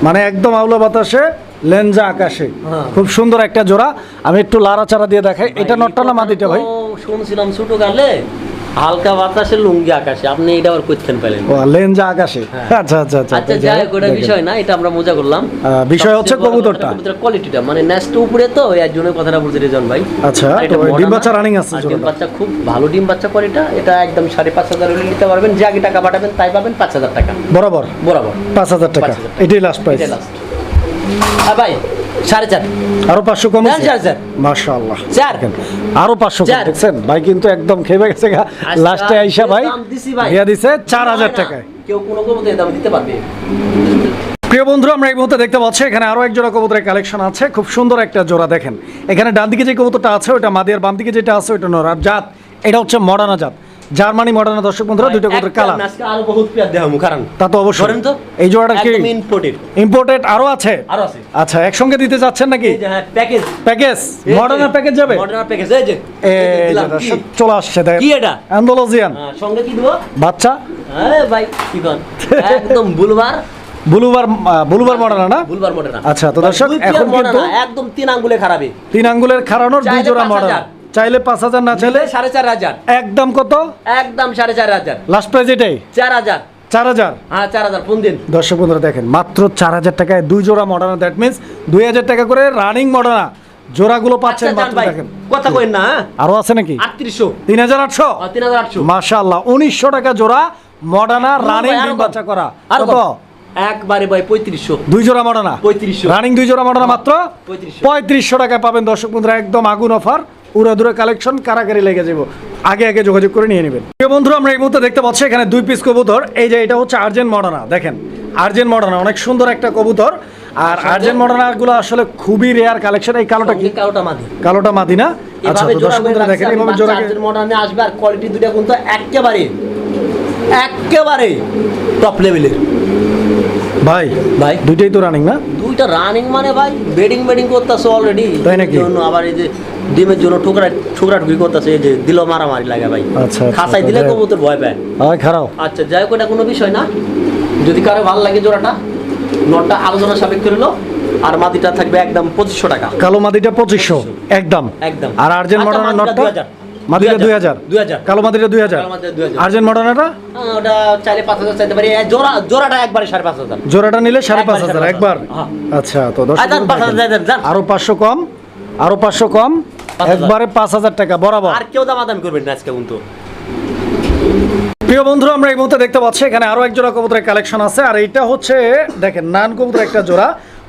[SPEAKER 1] মানে একদম আউলা বাতাসে লেঞ্জা আকাশে।
[SPEAKER 2] হ্যাঁ।
[SPEAKER 1] খুব সুন্দর একটা জোড়া। আমি একটু লাড়াচাড়া দিয়ে দেখাই। এটা নটটা না মাদিটা ভাই?
[SPEAKER 2] শুনছিলাম ছোট গালে হালকা বাতাসে লুঙ্গি আকাশে। আপনি এটা আবার করতেন পেলেন
[SPEAKER 1] ও লেঞ্জা আকাশে।
[SPEAKER 2] হ্যাঁ।
[SPEAKER 1] আচ্ছা আচ্ছা আচ্ছা।
[SPEAKER 2] আচ্ছা যাই হোক, ওটা বিষয় না এটা আমরা মজা করলাম।
[SPEAKER 1] বিষয় হচ্ছে কবুতরটা।
[SPEAKER 2] কবুতরের কোয়ালিটিটা মানে নেক্সট উপরে তো এর জন্য কথাটা বলতে রেজন ভাই।
[SPEAKER 1] আচ্ছা,
[SPEAKER 2] এটা
[SPEAKER 1] ডিম বাচ্চা
[SPEAKER 2] না,
[SPEAKER 1] running আছে
[SPEAKER 2] ডিম বাচ্চা খুব ভালো ডিম বাচ্চা করে এটা এটা একদম সাড়ে পাঁচ হাজার হলে নিতে পারবেন। যে আগে টাকা পাঠাবেন তাই পাবেন পাঁচ হাজার টাকা।
[SPEAKER 1] বরাবর।
[SPEAKER 2] বরাবর।
[SPEAKER 1] পাঁচ হাজার টাকা।
[SPEAKER 2] 5,000 টাকা।
[SPEAKER 1] এটাই লাস্ট প্রাইস
[SPEAKER 2] এটা লাস্ট ভাই সাড়ে চার।
[SPEAKER 1] আরও পাঁচশো কম। মাশাআল্লাহ। আরও পাঁচশো কম দেখছেন ভাই কিন্তু একদম খেয়ে গেছে
[SPEAKER 2] আজকে
[SPEAKER 1] লাস্টে আইসা ভাই দিয়া দিছে চার হাজার টাকায়
[SPEAKER 2] কেউ কোনো কবুতরের দাম দিতে পারবে।
[SPEAKER 1] প্রিয় বন্ধুরা আমরা এই মুহূর্তে দেখতে পাচ্ছি এখানে আরও এক জোড়া কবুতরের কালেকশন আছে। খুব সুন্দর একটা জোড়া দেখেন। এখানে ডান দিকে যে কবুতরটা আছে ওটা মাদিয়ার বাম দিকে যেটা আছে ওটা নর আর জাত। এটা হচ্ছে মডার্না জাত। জার্মানি মডার্না দর্শক বন্ধুরা দুটো
[SPEAKER 2] একটা
[SPEAKER 1] কালার।
[SPEAKER 2] আজকে আরও বহুত পেয়ার দেওয়া কারণ
[SPEAKER 1] তা তো অবশ্যই।
[SPEAKER 2] ধরেন তো
[SPEAKER 1] এই জোড়াটা কি?
[SPEAKER 2] একদম ইম্পোর্টেড
[SPEAKER 1] ইম্পোর্টেড আরও আছে?
[SPEAKER 2] আরও আছে।
[SPEAKER 1] আচ্ছা একসঙ্গে দিতে যাচ্ছেন নাকি?
[SPEAKER 2] এই যে হ্যাঁ প্যাকেজ
[SPEAKER 1] প্যাকেজ মডার্না প্যাকেজ যাবে?
[SPEAKER 2] মডার্ন প্যাকেজ এই যে
[SPEAKER 1] এই দর্শক চলে আসছে দেখেন
[SPEAKER 2] কি এটা?
[SPEAKER 1] অ্যান্ডোলজিয়ান
[SPEAKER 2] হ্যাঁ, সঙ্গে কি দেবো?
[SPEAKER 1] বাচ্চা?
[SPEAKER 2] আরে ভাই কি কন? একদম বুলবার
[SPEAKER 1] বুলুবার বুলুবার মডার্না না?
[SPEAKER 2] বুলবার মডার্ন
[SPEAKER 1] আচ্ছা, তো দর্শক, এখন কিন্তু-
[SPEAKER 2] একদম তিন আঙ্গুলে খারাপে
[SPEAKER 1] তিন আঙ্গুলের খাড়ানোর দুই জোড়া
[SPEAKER 2] হাজার।
[SPEAKER 1] চাইলে পাঁচ হাজার না চাইলে
[SPEAKER 2] সাড়ে চার হাজার।
[SPEAKER 1] একদম কত?
[SPEAKER 2] একদম সাড়ে চার হাজার।
[SPEAKER 1] লাস্ট প্রাইজ এটাই?
[SPEAKER 2] চার হাজার।
[SPEAKER 1] চার হাজার?
[SPEAKER 2] হ্যাঁ চার হাজার। দিন।
[SPEAKER 1] দর্শক বন্ধুরা দেখেন মাত্র চার হাজার টাকায় দুই জোড়া মডার্না দ্যাট মিনস দুই হাজার টাকা করে রানিং মডার্না জোড়াগুলো পাচ্ছেন
[SPEAKER 2] আচ্ছা,
[SPEAKER 1] মাত্র দেখেন।
[SPEAKER 2] কথা কইন না হ্যাঁ?
[SPEAKER 1] আরও আছে নাকি? মাশাআল্লাহ উনিশশো টাকা জোড়া মডার্না রানিং ডিম বাচ্চা করা।
[SPEAKER 2] আরও
[SPEAKER 1] কত?
[SPEAKER 2] একবারে ভাই পঁয়ত্রিশশো।
[SPEAKER 1] দুই জোড়া মডার্না
[SPEAKER 2] পঁয়ত্রিশশো।
[SPEAKER 1] রানিং দুই জোড়া মডার্না মাত্র?
[SPEAKER 2] 3500
[SPEAKER 1] পঁয়ত্রিশশো টাকায় পাবেন দর্শক বন্ধুরা একদম আগুন অফার উড়াদুরা কালেকশন কারাকারি লেগে যাব আগে আগে যোগাযোগ করে নিয়ে নেবেন। প্রিয় বন্ধুরা আমরা এই মুহূর্তে দেখতে পাচ্ছি এখানে দুই পিস কবুতর। এই যে এটা হচ্ছে আর্জেন্ট মডার্না দেখেন। আর্জেন্ট মডার্না অনেক সুন্দর একটা কবুতর। আর আর্জেন্ট মডার্না গুলো আসলে খুবই রেয়ার কালেকশন এই কালোটা কি?
[SPEAKER 2] কালোটা মাদি।
[SPEAKER 1] কালোটা মাদিনা আচ্ছা তো দর্শক বন্ধুরা দেখেন এইভাবে জোড়া
[SPEAKER 2] আর্জেন্ট মডার্নে আসবে আর কোয়ালিটি দুটা কিন্তু একেবারে একেবারে টপ লেভেলের
[SPEAKER 1] ভাই
[SPEAKER 2] ভাই?
[SPEAKER 1] দুইটাই তো রানিং না?
[SPEAKER 2] দুইটা রানিং মানে ভাই বেডিং বেডিং করতেছে অলরেডি
[SPEAKER 1] তাই নাকি?
[SPEAKER 2] জন্য আবার এই যে ডিমের জন্য ঠোকরা ঠোকরা ঠুকি করতেছে এই যে দিল মারামারি লাগে ভাই।
[SPEAKER 1] আচ্ছা, আচ্ছা,
[SPEAKER 2] খাসাই দিলে। কবুতর ভয় পায়।
[SPEAKER 1] হয় খারাপ
[SPEAKER 2] আচ্ছা যাই হোক এটা কোনো বিষয় না। যদি কারও ভালো লাগে জোড়াটা নটটা আলোচনা সাপেক্ষ রইল। আর মাদিটা থাকবে একদম পঁচিশশো টাকা।
[SPEAKER 1] কালো মাদিটা পঁচিশশো একদম।
[SPEAKER 2] একদম।
[SPEAKER 1] আর আর্জেন্ট
[SPEAKER 2] আচ্ছা,
[SPEAKER 1] মডার্না নটটা?
[SPEAKER 2] 2000
[SPEAKER 1] মাদিটা দুই হাজার।
[SPEAKER 2] দুই হাজার।
[SPEAKER 1] কালো মাদিটা দুই হাজার।
[SPEAKER 2] কালো মাদিটা 2000
[SPEAKER 1] আর্জেন্ট মডার্নাটা
[SPEAKER 2] ওটা চাইলে পাঁচ হাজার চাইতে পারি। জোড়া জোড়াটা একবারে সাড়ে পাঁচ হাজার।
[SPEAKER 1] জোড়াটা নিলে সাড়ে পাঁচ হাজার একবার?
[SPEAKER 2] পাঁচ হাজার।
[SPEAKER 1] আচ্ছা তো দশ
[SPEAKER 2] আর
[SPEAKER 1] পাঁচশো কম আরও পাঁচশো কম একবারে পাঁচ হাজার টাকা বরাবর।
[SPEAKER 2] আর কেউ দামাদামি করবেন না আজকে কিন্তু।
[SPEAKER 1] প্রিয় বন্ধুরা আমরা এই মুহূর্তে দেখতে পাচ্ছি এখানে আরও এক জোড়া কবুতরের কালেকশন আছে আর এইটা হচ্ছে দেখেন নান কবুতর একটা জোড়া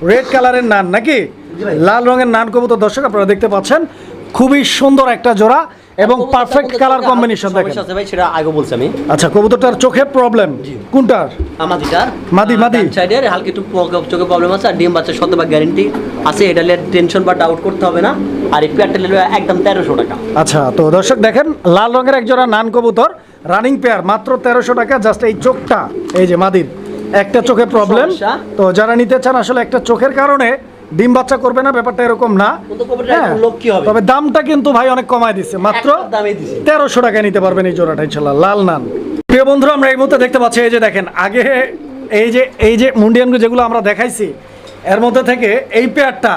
[SPEAKER 1] রেড কালারের নান নাকি? লাল রঙের নান কবুতর দর্শক আপনারা দেখতে পাচ্ছেন খুবই সুন্দর একটা জোড়া। এবং পারফেক্ট কালার কম্বিনেশন দেখেন।
[SPEAKER 2] আছে ভাই সেটা আগে বলছি আমি।
[SPEAKER 1] আচ্ছা কবুতরটার চোখে প্রবলেম কোনটার?
[SPEAKER 2] আমাদিটার
[SPEAKER 1] মাদি, মাদি।
[SPEAKER 2] সাইডের হালকা একটু চোখে প্রবলেম আছে আর ডিম বাচ্চা শতভাগ গ্যারান্টি আছে এটা নিয়ে টেনশন বা ডাউট করতে হবে না। আর এই পেয়ারটা নিলে একদম তেরোশো টাকা।
[SPEAKER 1] আচ্ছা তো দর্শক দেখেন লাল রঙের এক জোড়া নান কবুতর রানিং পেয়ার মাত্র তেরোশো টাকা জাস্ট এই চোখটা এই যে মাদির একটা চোখে প্রবলেম তো যারা নিতে চান আসলে একটা চোখের কারণে ডিম বাচ্চা করবে না ব্যাপারটা এরকম না হ্যাঁ। তবে দামটা কিন্তু ভাই অনেক কমায় দিচ্ছে মাত্র। তেরোশো টাকায় নিতে পারবেন এই জোড়াটা ইনশাল্লাহ লাল নান প্রিয় বন্ধুরা আমরা এই মুহূর্তে দেখতে পাচ্ছি এই যে দেখেন আগে এই যে এই যে মুন্ডিয়ানগুলো যেগুলো আমরা দেখাইছি এর মধ্যে থেকে এই পেয়ারটা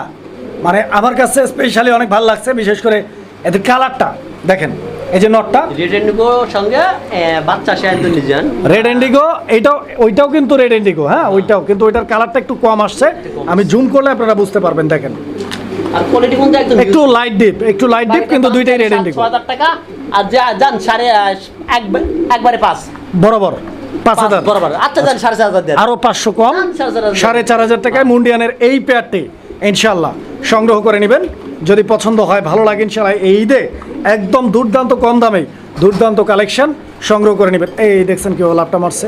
[SPEAKER 1] মানে আমার কাছে স্পেশালি অনেক ভালো লাগছে বিশেষ করে এদের কালারটা দেখেন এই যে নটটা
[SPEAKER 2] রেড এন্ডিগোর সঙ্গে বাচ্চা সে একদম
[SPEAKER 1] রেড এন্ডিগো এইটাও ওইটাও কিন্তু রেড এন্ডিগো হ্যাঁ? ওইটাও কিন্তু ওইটার কালারটা একটু কম আসছে। আমি জুম করলে আপনারা বুঝতে পারবেন দেখেন।
[SPEAKER 2] আর কোয়ালিটি কিন্তু একদম
[SPEAKER 1] একটু লাইট ডিপ একটু লাইট ডিপ কিন্তু দুইটাই রেড
[SPEAKER 2] টাকা। আর যা যান সাড়ে একবার- পাঁচ।
[SPEAKER 1] বরাবর পাঁচ হাজার।
[SPEAKER 2] বরাবর আচ্ছা সাড়ে চার হাজার
[SPEAKER 1] আরও পাঁচশো কম।
[SPEAKER 2] সাড়ে চার হাজার
[SPEAKER 1] টাকায় মুন্ডিয়ানের এই পেয়ারটি ইনশাল্লাহ সংগ্রহ করে নেবেন। যদি পছন্দ হয়, ভালো লাগে ইনশাল্লাহ এই ঈদে একদম দুর্দান্ত কম দামেই দুর্দান্ত কালেকশন সংগ্রহ করে নেবেন। এই দেখছেন কেউ লাভটা মারছে।